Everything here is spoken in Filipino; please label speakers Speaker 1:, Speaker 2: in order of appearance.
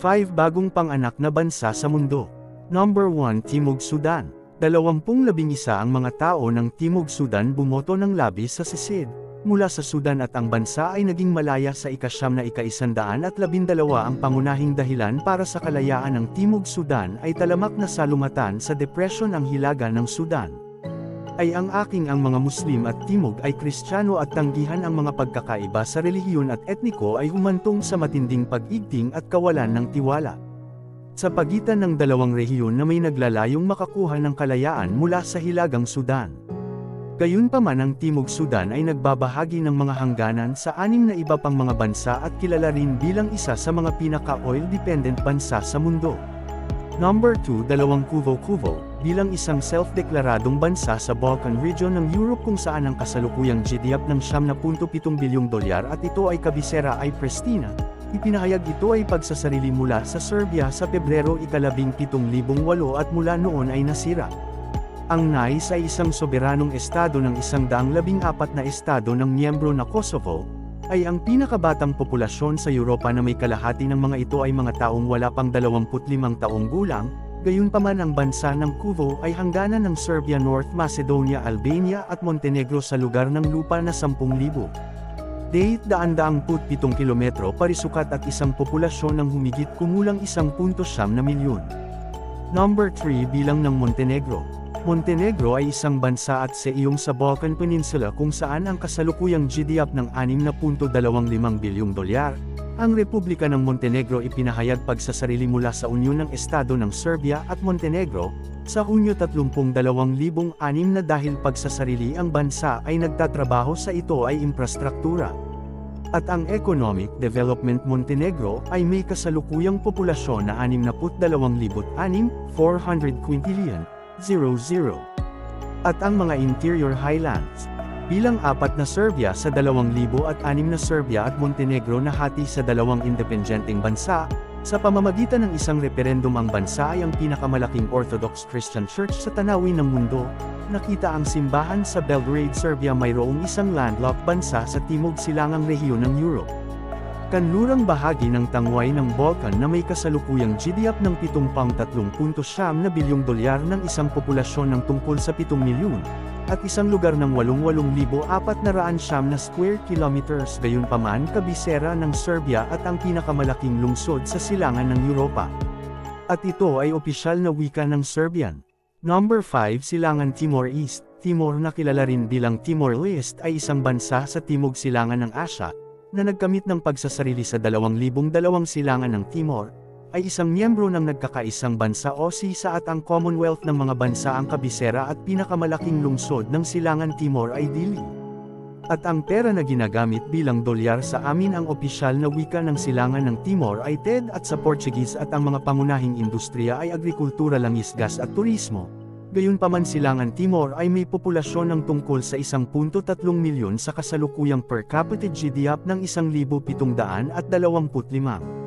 Speaker 1: 5 bagong panganak na bansa sa mundo. Number 1 Timog Sudan. Dalawampung labing isa ang mga tao ng Timog Sudan bumoto ng labis sa sisid. Mula sa Sudan at ang bansa ay naging malaya sa ikasyam na ikaisandaan at labindalawa ang pangunahing dahilan para sa kalayaan ng Timog Sudan ay talamak na salumatan sa depresyon ang hilaga ng Sudan. Ay ang aking ang mga Muslim at Timog ay Kristiyano at tanggihan ang mga pagkakaiba sa relihiyon at etniko ay humantong sa matinding pag-igting at kawalan ng tiwala. Sa pagitan ng dalawang rehiyon na may naglalayong makakuha ng kalayaan mula sa Hilagang Sudan. Gayunpaman ang Timog Sudan ay nagbabahagi ng mga hangganan sa anim na iba pang mga bansa at kilala rin bilang isa sa mga pinaka-oil-dependent bansa sa mundo. Number 2 Dalawang Kuvo-Kuvo, bilang isang self-deklaradong bansa sa Balkan region ng Europe kung saan ang kasalukuyang GDP ng 7.7 bilyong dolyar at ito ay kabisera ay Pristina, Ipinahayag ito ay pagsasarili mula sa Serbia sa Pebrero ikalabing 7,008 at mula noon ay nasira. Ang NICE ay isang soberanong estado ng isang daang labing apat na estado ng miyembro na Kosovo, ay ang pinakabatang populasyon sa Europa na may kalahati ng mga ito ay mga taong wala pang 25 taong gulang, gayunpaman ang bansa ng Kuvo ay hangganan ng Serbia North Macedonia Albania at Montenegro sa lugar ng lupa na 10,000. Date daang-daang put 7 kilometro parisukat at isang populasyon ng humigit kumulang 1.7 na milyon. Number 3 bilang ng Montenegro. Montenegro ay isang bansa at sa iyong sa Balkan Peninsula kung saan ang kasalukuyang GDP ng 6.25 bilyong dolyar. Ang Republika ng Montenegro ipinahayag pagsasarili mula sa Unyon ng Estado ng Serbia at Montenegro, sa Hunyo 30, 2006 na dahil pagsasarili ang bansa ay nagtatrabaho sa ito ay infrastruktura. At ang Economic Development Montenegro ay may kasalukuyang populasyon na 62,600 At ang mga Interior Highlands, bilang apat na Serbia sa 2,006 na Serbia at Montenegro na hati sa dalawang independenteng bansa, sa pamamagitan ng isang referendum ang bansa ay ang pinakamalaking Orthodox Christian Church sa tanawin ng mundo, nakita ang simbahan sa Belgrade, Serbia mayroong isang landlocked bansa sa timog silangang rehiyon ng Europe. Kanlurang bahagi ng tangway ng Balkan na may kasalukuyang GDP ng 7.3.7 na bilyong dolyar ng isang populasyon ng tungkol sa 7 milyon, at isang lugar ng 88,400 na square kilometers gayunpaman kabisera ng Serbia at ang pinakamalaking lungsod sa silangan ng Europa. At ito ay opisyal na wika ng Serbian. Number 5 Silangan Timor East Timor na kilala rin bilang Timor-Leste ay isang bansa sa timog silangan ng Asya, na nagkamit ng pagsasarili sa 2,002 silangan ng Timor, ay isang miyembro ng nagkakaisang bansa o sisa at ang Commonwealth ng mga bansa ang kabisera at pinakamalaking lungsod ng Silangan Timor ay Dili. At ang pera na ginagamit bilang dolyar sa amin ang opisyal na wika ng Silangan ng Timor ay TED at sa Portuguese at ang mga pangunahing industriya ay agrikultura langis gas at turismo. Gayunpaman Silangan Timor ay may populasyon ng tungkol sa 1.3 milyon sa kasalukuyang per capita GDP ng 1,725.